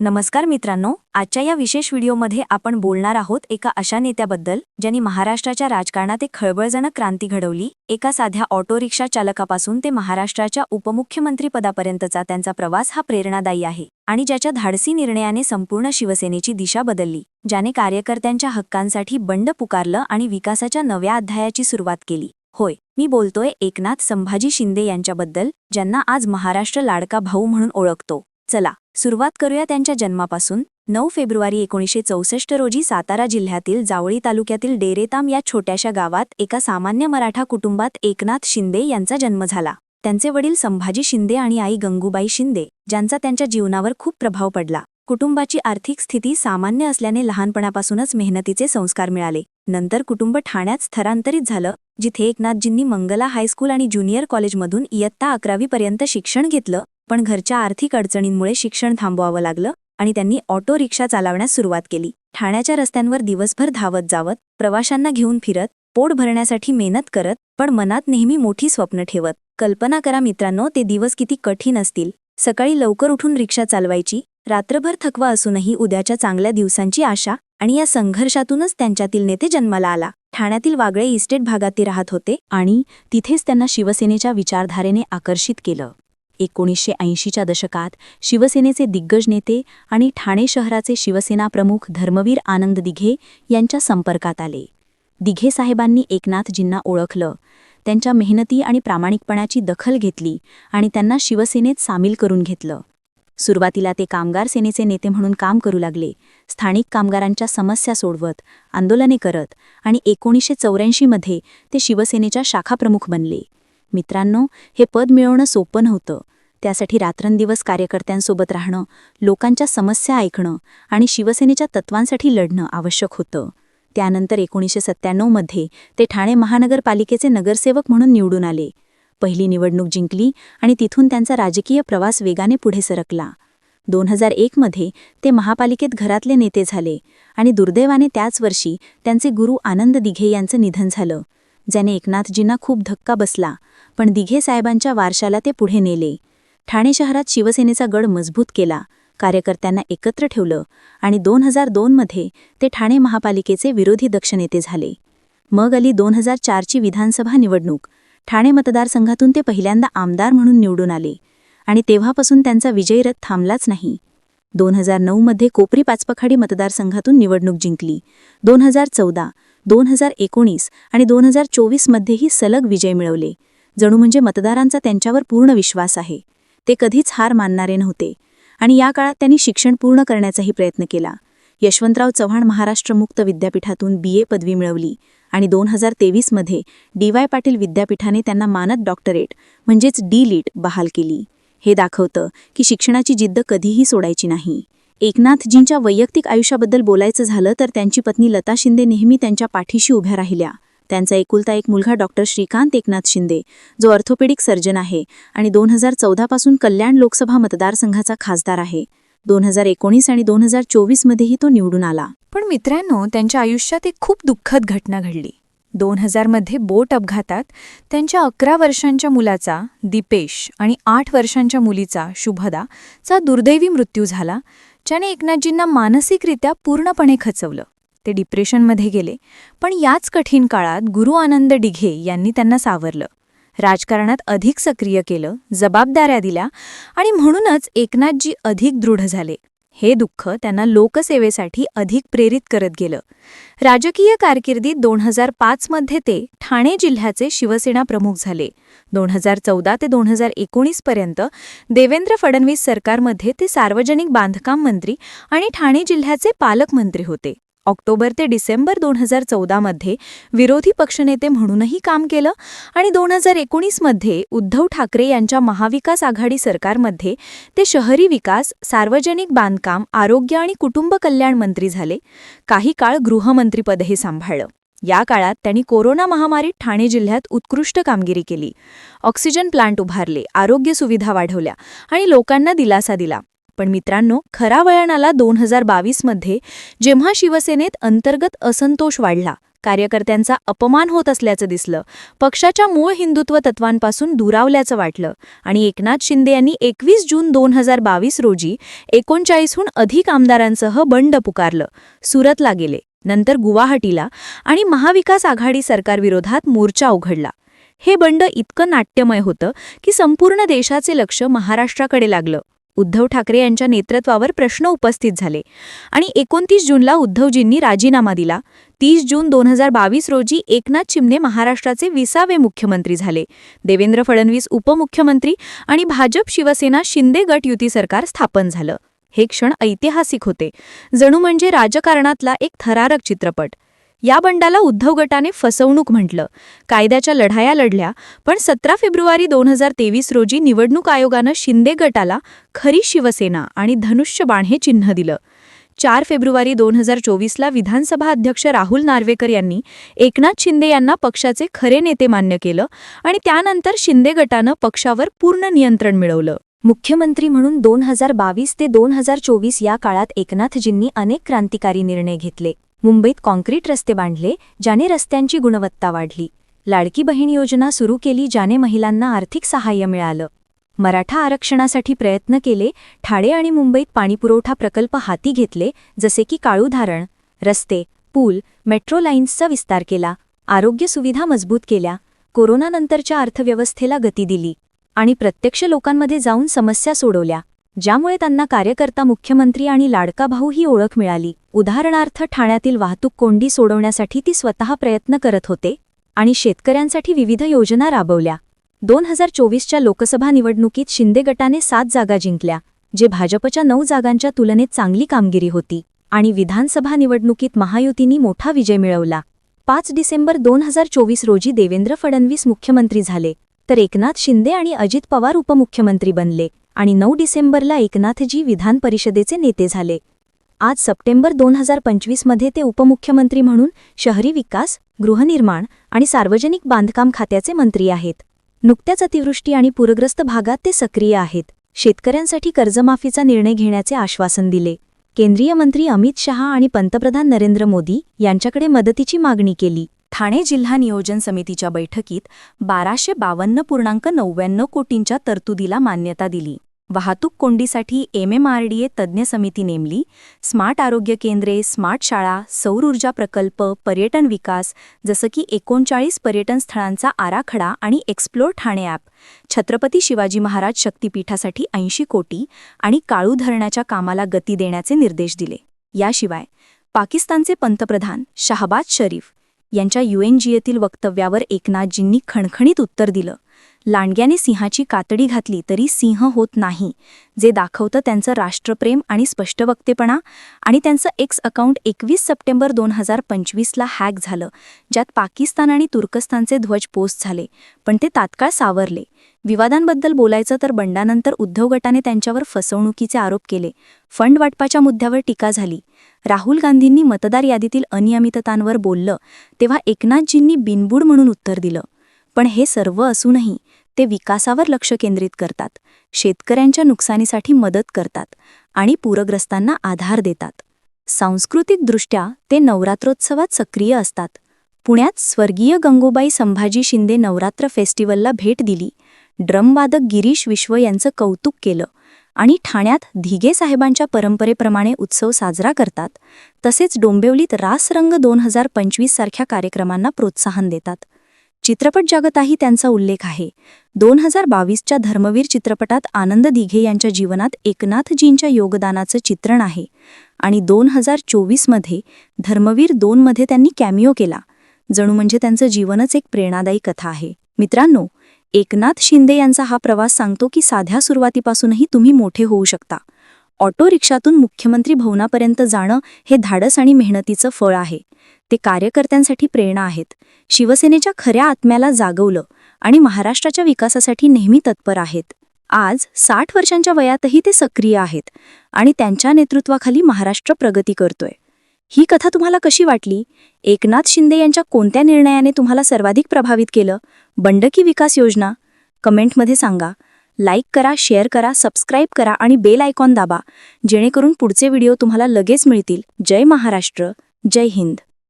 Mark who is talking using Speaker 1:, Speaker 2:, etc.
Speaker 1: नमस्कार मित्रांनो आजच्या या विशेष व्हिडिओमध्ये आपण बोलणार आहोत एका अशा नेत्याबद्दल ज्यांनी महाराष्ट्राच्या राजकारणात एक खळबळजनक क्रांती घडवली. एका साध्या ऑटो रिक्षा चालकापासून ते महाराष्ट्राच्या उपमुख्यमंत्रीपदापर्यंतचा त्यांचा प्रवास हा प्रेरणादायी आहे आणि ज्याच्या धाडसी निर्णयाने संपूर्ण शिवसेनेची दिशा बदलली ज्याने कार्यकर्त्यांच्या हक्कांसाठी बंड पुकारलं आणि विकासाच्या नव्या अध्यायाची सुरुवात केली. होय मी बोलतोय एकनाथ संभाजी शिंदे यांच्याबद्दल ज्यांना आज महाराष्ट्र लाडका भाऊ म्हणून ओळखतो. चला सुरुवात करूया त्यांच्या जन्मापासून. नऊ फेब्रुवारी एकोणीसशे चौसष्ट रोजी सातारा जिल्ह्यातील जावळी तालुक्यातील डेरेताम या छोट्याशा गावात एका सामान्य मराठा कुटुंबात एकनाथ शिंदे यांचा जन्म झाला. त्यांचे वडील संभाजी शिंदे आणि आई गंगूबाई शिंदे ज्यांचा त्यांच्या जीवनावर खूप प्रभाव पडला. कुटुंबाची आर्थिक स्थिती सामान्य असल्याने लहानपणापासूनच मेहनतीचे संस्कार मिळाले. नंतर कुटुंब ठाण्यात स्थलांतरित झालं जिथे एकनाथजींनी मंगला हायस्कूल आणि ज्युनियर कॉलेजमधून इयत्ता अकरावीपर्यंत शिक्षण घेतलं पण घरच्या आर्थिक अडचणींमुळे शिक्षण थांबवावं लागलं आणि त्यांनी ऑटो रिक्षा चालवण्यास सुरुवात केली. ठाण्याच्या रस्त्यांवर दिवसभर धावत जावत प्रवाशांना घेऊन फिरत पोट भरण्यासाठी मेहनत करत पण मनात नेहमी मोठी स्वप्न ठेवत. कल्पना करा मित्रांनो ते दिवस किती कठीण असतील. सकाळी लवकर उठून रिक्षा चालवायची रात्रभर थकवा असूनही उद्याच्या चांगल्या दिवसांची आशा आणि या संघर्षातूनच त्यांच्यातील नेते जन्माला आला. ठाण्यातील वागळे इस्टेट भागात ते राहत होते आणि तिथेच त्यांना शिवसेनेच्या विचारधारेने आकर्षित केलं. एकोणीसशे ऐंशीच्या दशकात शिवसेनेचे दिग्गज नेते आणि ठाणे शहराचे शिवसेना प्रमुख धर्मवीर आनंद दिघे यांच्या संपर्कात आले. दिघे साहेबांनी एकनाथजींना ओळखलं. त्यांच्या मेहनती आणि प्रामाणिकपणाची दखल घेतली आणि त्यांना शिवसेनेत सामील करून घेतलं. सुरुवातीला ते कामगार सेनेचे नेते म्हणून काम करू लागले. स्थानिक कामगारांच्या समस्या सोडवत आंदोलने करत आणि एकोणीसशे चौऱ्याऐंशीमध्ये ते शिवसेनेच्या शाखाप्रमुख बनले. मित्रांनो हे पद मिळवणं सोपं नव्हतं. त्यासाठी रात्रंदिवस कार्यकर्त्यांसोबत राहणं लोकांच्या समस्या ऐकणं आणि शिवसेनेच्या तत्वांसाठी लढणं आवश्यक होतं. त्यानंतर एकोणीसशे सत्त्याण्णवमध्ये ते ठाणे महानगरपालिकेचे नगरसेवक म्हणून निवडून आले. पहिली निवडणूक जिंकली आणि तिथून त्यांचा राजकीय प्रवास वेगाने पुढे सरकला. दोन हजार एकमध्ये ते महापालिकेत घरातले नेते झाले आणि दुर्दैवाने त्याच वर्षी त्यांचे गुरु आनंद दिघे यांचं निधन झालं. ज्याने एकनाथजींना खूप धक्का बसला पण दिघे साहेबांच्या वारशाला ते पुढे नेले. ठाणे शहरात शिवसेनेचा गड मजबूत केला कार्यकर्त्यांना एकत्र ठेवलं आणि दोन हजार दोनमध्ये ते ठाणे महापालिकेचे विरोधी दक्षनेते झाले. मग अली दोन हजार चारची विधानसभा निवडणूक ठाणे मतदारसंघातून ते पहिल्यांदा आमदार म्हणून निवडून आले आणि तेव्हापासून त्यांचा विजयरथ थांबलाच नाही. दोन हजार नऊमध्ये कोपरी पाचपखाडी मतदारसंघातून निवडणूक जिंकली. दोन हजार चौदा दोन हजार एकोणीस आणि दोन हजार चोवीसमध्येही सलग विजय मिळवले. जणू म्हणजे मतदारांचा त्यांच्यावर पूर्ण विश्वास आहे. ते कधीच हार मानणारे नव्हते. आणि या काळात त्यांनी शिक्षण पूर्ण करण्याचाही प्रयत्न केला. यशवंतराव चव्हाण महाराष्ट्र मुक्त विद्यापीठातून बी. ए. पदवी मिळवली आणि दोन हजार तेवीसमध्ये डी. वाय. पाटील विद्यापीठाने त्यांना मानद डॉक्टरेट म्हणजेच डी. लिट बहाल केली. हे दाखवतं की शिक्षणाची जिद्द कधीही सोडायची नाही. एकनाथजींच्या वैयक्तिक आयुष्याबद्दल बोलायचं झालं तर त्यांची पत्नी लता शिंदे नेहमी त्यांच्या पाठीशी उभ्या राहिल्या. त्यांचा एकुलता एक मुलगा डॉक्टर श्रीकांत एकनाथ शिंदे जो ऑर्थोपेडिक सर्जन आहे आणि दोन हजार चौदापासून कल्याण लोकसभा मतदारसंघाचा खासदार आहे. दोन हजार एकोणीस आणि दोन हजार चोवीसमध्येही तो निवडून आला.
Speaker 2: पण मित्रांनो त्यांच्या आयुष्यात एक खूप दुःखद घटना घडली. दोन हजारमध्ये बोट अपघातात त्यांच्या अकरा वर्षांच्या मुलाचा दीपेश आणि आठ वर्षांच्या मुलीचा शुभदा चा दुर्दैवी मृत्यू झाला. ज्याने एकनाथजींना मानसिकरित्या पूर्णपणे खचवलं. ते डिप्रेशनमध्ये गेले पण याच कठीण काळात गुरु आनंद डिघे यांनी त्यांना सावरलं. राजकारणात अधिक सक्रिय केलं जबाबदाऱ्या दिल्या आणि म्हणूनच एकनाथजी अधिक दृढ झाले. हे दुःख त्यांना लोकसेवेसाठी अधिक प्रेरित करत गेलं. राजकीय कारकिर्दीत दोन हजार पाचमध्ये ते ठाणे जिल्ह्याचे शिवसेना प्रमुख झाले. दोन हजार चौदा ते दोन हजार एकोणीसपर्यंत देवेंद्र फडणवीस सरकारमध्ये ते सार्वजनिक बांधकाम मंत्री आणि ठाणे जिल्ह्याचे पालकमंत्री होते. ऑक्टोबर ते डिसेंबर दोन हजार चौदामध्ये विरोधी पक्षनेते म्हणूनही काम केलं आणि दोन हजार एकोणीसमध्ये उद्धव ठाकरे यांच्या महाविकास आघाडी सरकारमध्ये ते शहरी विकास सार्वजनिक बांधकाम आरोग्य आणि कुटुंब कल्याण मंत्री झाले. काही काळ गृहमंत्रीपदही सांभाळलं. या काळात त्यांनी कोरोना महामारीत ठाणे जिल्ह्यात उत्कृष्ट कामगिरी केली. ऑक्सिजन प्लांट उभारले आरोग्य सुविधा वाढवल्या आणि लोकांना दिलासा दिला. पण मित्रांनो खरा वळणाला दोन हजार बावीसमध्ये जेव्हा शिवसेनेत अंतर्गत असंतोष वाढला कार्यकर्त्यांचा अपमान होत असल्याचं दिसलं पक्षाच्या मूळ हिंदुत्व तत्वांपासून दुरावल्याचं वाटलं आणि एकनाथ शिंदे यांनी एकवीस जून दोन हजार बावीस रोजी एकोणचाळीसहून अधिक आमदारांसह बंड पुकारलं सुरतला गेले नंतर गुवाहाटीला आणि महाविकास आघाडी सरकारविरोधात मोर्चा उघडला. हे बंड इतकं नाट्यमय होतं की संपूर्ण देशाचे लक्ष महाराष्ट्राकडे लागलं. उद्धव ठाकरे यांच्या नेतृत्वावर प्रश्न उपस्थित झाले आणि एकोणतीस जूनला उद्धवजींनी राजीनामा दिला. तीस जून दोन हजार बावीस रोजी एकनाथ शिंदे महाराष्ट्राचे विसावे मुख्यमंत्री झाले. देवेंद्र फडणवीस उपमुख्यमंत्री आणि भाजप शिवसेना शिंदे गट युती सरकार स्थापन झालं. हे क्षण ऐतिहासिक होते. जणू म्हणजे राजकारणातला एक थरारक चित्रपट. या बंडाला उद्धव गटाने फसवणूक म्हटलं. कायद्याच्या लढाया लढल्या पण सतरा फेब्रुवारी दोन हजार तेवीस रोजी निवडणूक आयोगानं शिंदे गटाला खरी शिवसेना आणि धनुष्यबाण हे चिन्ह दिलं. चार फेब्रुवारी दोन हजार चोवीसला विधानसभा अध्यक्ष राहुल नार्वेकर यांनी एकनाथ शिंदे यांना पक्षाचे खरे नेते मान्य केलं आणि त्यानंतर शिंदे गटानं पक्षावर पूर्ण नियंत्रण मिळवलं.
Speaker 1: मुख्यमंत्री म्हणून दोन हजार बावीस ते दोन हजार चोवीस या काळात एकनाथजींनी अनेक क्रांतिकारी निर्णय घेतले. मुंबईत कॉन्क्रीट रस्ते बांधले ज्याने रस्त्यांची गुणवत्ता वाढली. लाडकी बहीण योजना सुरू केली ज्याने महिलांना आर्थिक सहाय्य मिळालं. मराठा आरक्षणासाठी प्रयत्न केले ठाणे आणि मुंबईत पाणीपुरवठा प्रकल्प हाती घेतले जसे की काळू धारण रस्ते पूल मेट्रो लाईन्सचा विस्तार केला आरोग्य सुविधा मजबूत केल्या कोरोनानंतरच्या अर्थव्यवस्थेला गती दिली आणि प्रत्यक्ष लोकांमध्ये जाऊन समस्या सोडवल्या. ज्यामुळे त्यांना कार्यकर्ता मुख्यमंत्री आणि लाडका भाऊ ही ओळख मिळाली. उदाहरणार्थ ठाण्यातील वाहतूक कोंडी सोडवण्यासाठी ती स्वतः प्रयत्न करत होते आणि शेतकऱ्यांसाठी विविध योजना राबवल्या. दोन हजार चोवीसच्या लोकसभा निवडणुकीत शिंदे गटाने सात जागा जिंकल्या जे भाजपच्या नऊ जागांच्या तुलनेत चांगली कामगिरी होती आणि विधानसभा निवडणुकीत महायुतींनी मोठा विजय मिळवला. पाच डिसेंबर दोन हजार चोवीस रोजी देवेंद्र फडणवीस मुख्यमंत्री झाले तर एकनाथ शिंदे आणि अजित पवार उपमुख्यमंत्री बनले. आणि नऊ डिसेंबरला एकनाथजी विधान परिषदेचे नेते झाले. आज सप्टेंबर दोन हजार पंचवीसमध्ये ते उपमुख्यमंत्री म्हणून शहरी विकास गृहनिर्माण आणि सार्वजनिक बांधकाम खात्याचे मंत्री आहेत. नुकत्याच अतिवृष्टी आणि पूरग्रस्त भागात ते सक्रिय आहेत. शेतकऱ्यांसाठी कर्जमाफीचा निर्णय घेण्याचे आश्वासन दिले. केंद्रीय मंत्री अमित शहा आणि पंतप्रधान नरेंद्र मोदी यांच्याकडे मदतीची मागणी केली. ठाणे जिल्हा नियोजन समितीच्या बैठकीत बाराशे बावन्न पूर्णांक नव्याण्णव कोटींच्या तरतुदीला मान्यता दिली. वाहतूक कोंडीसाठी एमएमआरडीए तज्ज्ञ समिती नेमली. स्मार्ट आरोग्य केंद्रे स्मार्ट शाळा सौर ऊर्जा प्रकल्प पर्यटन विकास जसं की एकोणचाळीस पर्यटन स्थळांचा आराखडा आणि एक्सप्लोर ठाणे ॲप. छत्रपती शिवाजी महाराज शक्तीपीठासाठी ऐंशी कोटी आणि काळू धरणाच्या कामाला गती देण्याचे निर्देश दिले. याशिवाय पाकिस्तानचे पंतप्रधान शाहबाज शरीफ यांच्या यूएनजीएतील वक्तव्यावर एकनाथजींनी खणखणीत उत्तर दिलं. लांडग्याने सिंहाची कातडी घातली तरी सिंह होत नाही जे दाखवतं त्यांचं राष्ट्रप्रेम आणि स्पष्टवक्तेपणा आणि त्यांचं एक्स अकाउंट एकवीस सप्टेंबर दोन हजार पंचवीसला हॅक झालं ज्यात पाकिस्तान आणि तुर्कस्तानचे ध्वज पोस्ट झाले पण ते तात्काळ सावरले. विवादांबद्दल बोलायचं तर बंडानंतर उद्धव गटाने त्यांच्यावर फसवणुकीचे आरोप केले. फंड वाटपाच्या मुद्द्यावर टीका झाली. राहुल गांधींनी मतदार यादीतील अनियमिततांवर बोललं तेव्हा एकनाथजींनी बिनबुड म्हणून उत्तर दिलं. पण हे सर्व असूनही ते विकासावर लक्ष केंद्रित करतात शेतकऱ्यांच्या नुकसानीसाठी मदत करतात आणि पूरग्रस्तांना आधार देतात. सांस्कृतिकदृष्ट्या ते नवरात्रोत्सवात सक्रिय असतात. पुण्यात स्वर्गीय गंगोबाई संभाजी शिंदे नवरात्र फेस्टिवलला भेट दिली. ड्रमवादक गिरीश विश्व यांचं कौतुक केलं आणि ठाण्यात धिगे साहेबांच्या परंपरेप्रमाणे उत्सव साजरा करतात. तसेच डोंबिवलीत रासरंग दोन हजार पंचवीस सारख्या कार्यक्रमांना प्रोत्साहन देतात. चित्रपट जगताही त्यांचा उल्लेख आहे. दोन हजार बावीसच्या धर्मवीर चित्रपटात आनंद दिघे यांच्या जीवनात एकनाथजींच्या योगदानाचं चित्रण आहे. आणि दोन हजार चोवीसमध्ये धर्मवीर दोनमध्ये त्यांनी कॅमिओ केला जणू म्हणजे त्यांचं जीवनच एक प्रेरणादायी कथा आहे. मित्रांनो एकनाथ शिंदे यांचा हा प्रवास सांगतो की साध्या सुरुवातीपासूनही तुम्ही मोठे होऊ शकता. ऑटो रिक्षातून मुख्यमंत्री भवनापर्यंत जाणं हे धाडस आणि मेहनतीचं फळ आहे. ते कार्यकर्त्यांसाठी प्रेरणा आहेत. शिवसेनेच्या खऱ्या आत्म्याला जागवलं आणि महाराष्ट्राच्या विकासासाठी नेहमी तत्पर आहेत. आज साठ वर्षांच्या वयातही ते सक्रिय आहेत आणि त्यांच्या नेतृत्वाखाली महाराष्ट्र प्रगती करतोय. ही कथा तुम्हाला कशी वाटली? एकनाथ शिंदे यांच्या कोणत्या निर्णयाने तुम्हाला सर्वाधिक प्रभावित केलं? बंडकी विकास योजना? कमेंटमध्ये सांगा. लाईक करा शेअर करा सबस्क्राईब करा आणि बेल आयकॉन दाबा जेणेकरून पुढचे व्हिडिओ तुम्हाला लगेच मिळतील. जय महाराष्ट्र जय हिंद.